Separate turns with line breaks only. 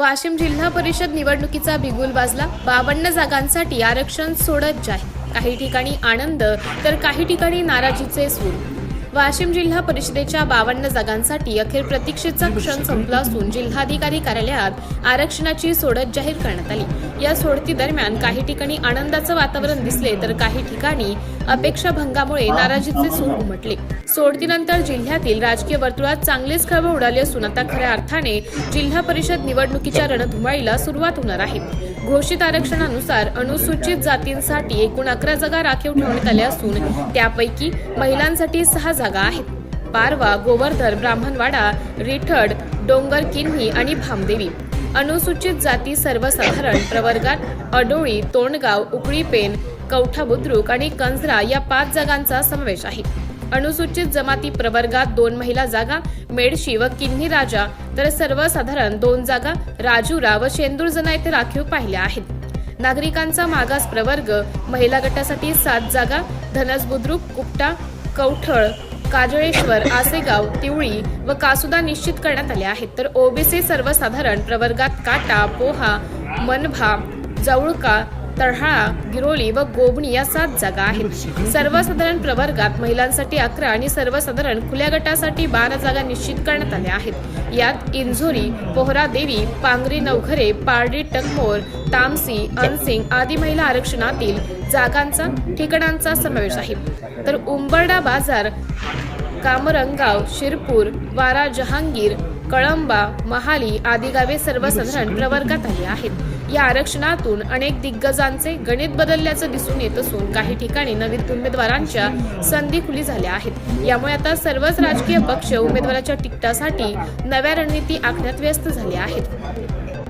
वाशिम जिल्हा परिषद निवडणुकीचा बिगुल वाजला. बावन्न जागांसाठी आरक्षण सोडत जाहीर. काही ठिकाणी आनंद तर काही ठिकाणी नाराजीचे सूर. वाशिम जिल्हा परिषदेच्या बावन्न जागांसाठी अखेर प्रतीक्षेचा क्षण संपला असून जिल्हाधिकारी कार्यालयात आरक्षणाची सोडत जाहीर करण्यात आली. या सोडती दरम्यान काही ठिकाणी आनंदाचं वातावरण दिसले तर काही ठिकाणी अपेक्षा भंगामुळे नाराजीचे सूर उमटले. सोडतीनंतर जिल्ह्यातील राजकीय वर्तुळात चांगलीच खळबळ उडाली असून आता खऱ्या अर्थाने जिल्हा परिषद निवडणुकीच्या रणधुमाळीला सुरुवात होणार आहे. घोषित आरक्षणानुसार अनुसूचित जातींसाठी एकूण अकरा जागा राखीव ठेवण्यात आल्या असून त्यापैकी महिलांसाठी सहा जागा आहेत. पारवा गोवर्धन ब्राह्मणवाडा रिठड डोंगर किन्ही आणि भामदेवी. अनुसूचित जाती सर्वसाधारण प्रवर्गात अडोळी तोंडगाव उकळीपेन कवठा बुद्रुक आणि कंजरा या पाच जागांचा समावेश आहे. अनुसूचित जमाती प्रवर्गात दोन महिला जागा मेडशी व किन्ही राजा तर सर्वसाधारण दोन जागा राजुरा व शेंदूरजना येथे राखीव पाहिल्या आहेत. नागरिकांचा मागास प्रवर्ग महिला गटासाठी सात जागा धनस बुद्रुक कुपटा कवठळ काजळेश्वर आसेगाव तिवळी व कासुदा निश्चित करण्यात आल्या आहेत. तर ओबीसी सर्वसाधारण प्रवर्गात काटा पोहा मनभा जवळका तळहाळा गिरोली व गोबणी या सात जागा आहेत. सर्वसाधारण प्रवर्गात महिलांसाठी अकरा आणि सर्वसाधारण खुल्या गटासाठी बारा जागा निश्चित करण्यात आल्या आहेत. यात इंझोरी पोहरा देवी पांगरी नवघरे पारडी टकमोर तामसी अनसिंग आदी महिला आरक्षणातील जागांचा ठिकाणांचा समावेश आहे. तर उंबरडा बाजार कामरंगाव शिरपूर वारा जहांगीर कळंबा महाली आदी गावे सर्वसाधारण प्रवर्गात आली आहेत. या आरक्षणातून अनेक दिग्गजांचे गणित बदलल्याचं दिसून येत असून काही ठिकाणी नवीन उमेदवारांच्या संधी खुली झाल्या आहेत. यामुळे आता सर्वच राजकीय पक्ष उमेदवाराच्या तिकिटासाठी नव्या रणनीती आखण्यात व्यस्त झाले आहेत.